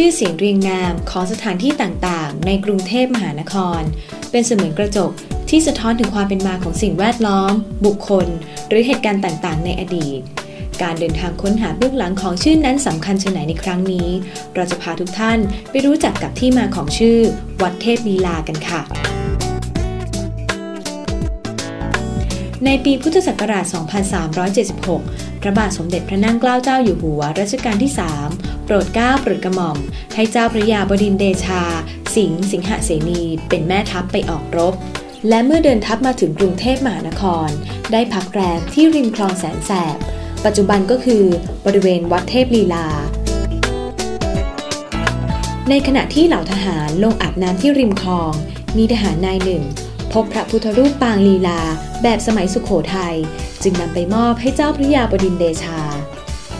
ื่อเสียงเรียงนามของสถานที่ต่างๆ ในกรุงเทพมหานคร เป็นเสมือนกระจกที่สะท้อนถึงความเป็นมาของสิ่งแวดล้อม บุคคล หรือเหตุการณ์ต่างๆ ในอดีต การเดินทางค้นหาเบื้องหลังของชื่อนั้นสำคัญชนไหนในครั้งนี้ เราจะพาทุกท่านไปรู้จักกับที่มาของชื่อ วัดเทพลีลากันค่ะ ในปีพุทธศักราช 2376 พระบาทสมเด็จพระนั่งเกล้าเจ้าอยู่หัวรัชกาลที่ 3 โปรดเกล้าโปรดกระหม่อม ให้เจ้าพระยาบดินเดชา สิงห์สิงหเสนี เป็นแม่ทัพไปออกรบ และเมื่อเดินทัพมาถึงกรุงเทพมหานคร ได้พักแรมที่ริมคลองแสนแสบ ปัจจุบันก็คือบริเวณวัดเทพลีลาในขณะที่เหล่าทหารลงอาบน้ำที่ริมคลอง มีทหารนายหนึ่ง บพระพุทธรูปปางลีลา แบบสมัยสุขโขทยัยจึงนำไปมอบให้เจ้าพระยาบดินเดชา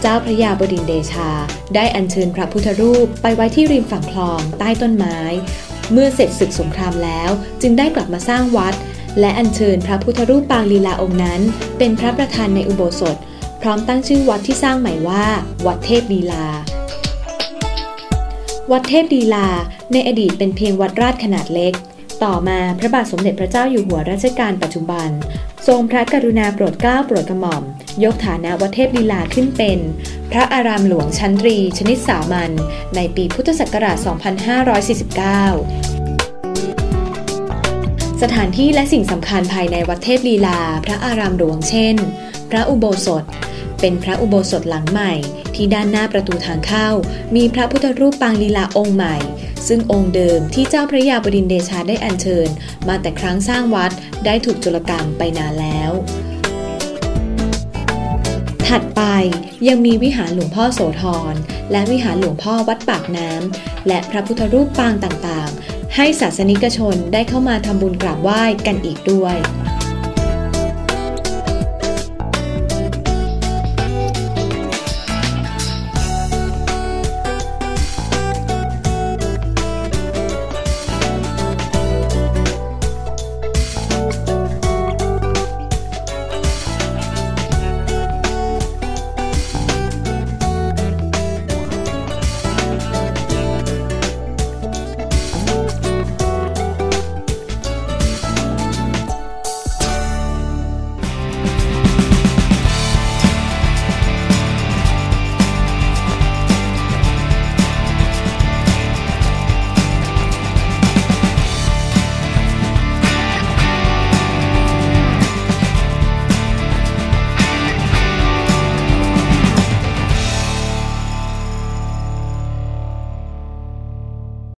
เจ้าพระยาบดินเดชา ได้อัญเชิญพระพุทธรูปไปไว้ที่ริมฝั่งคลองใต้ต้นไม้ เมื่อเสร็จศึกสงครามแล้ว จึงได้กลับมาสร้างวัด และอัญเชิญพระพุทธรูปปางลีลาองค์นั้น เป็นพระประธานในอุโบสถ พร้อมตั้งชื่อวัดที่สร้างใหม่ว่า วัดเทพลีลาวัดเทพลีลา ในอดีตเป็นเพียงวัดราชขนาดเล็ก ต่อมาพระบาทสมเด็จพระเจ้าอยู่หัวรัชกาลปัจจุบัน ทรงพระกรุณาโปรดเกล้าโปรดกระหม่อม ยกฐานะวัดเทพลีลาขึ้นเป็น พระอารามหลวงชั้นตรี ชนิดสามัญในปีพุทธศักราช 2549 สถานที่และสิ่งสำคัญภายในวัดเทพลีลา พระอารามหลวงเช่น พระอุโบสถ เป็นพระอุโบสถหลังใหม่ ที่ด้านหน้าประตูทางเข้า มีพระพุทธรูปปางลีลาองค์ใหม่ ซึ่งองค์เดิมที่เจ้าพระยาบดินเดชาได้อัญเชิญ มาแต่ครั้งสร้างวัดได้ถูกจุลกรรมไปนานแล้ว ถัดไปยังมีวิหารหลวงพ่อโสธรและวิหารหลวงพ่อวัดปากน้ำและพระพุทธรูปปางต่างๆ ให้ศาสนิกชนได้เข้ามาทำบุญกราบไหว้กันอีกด้วย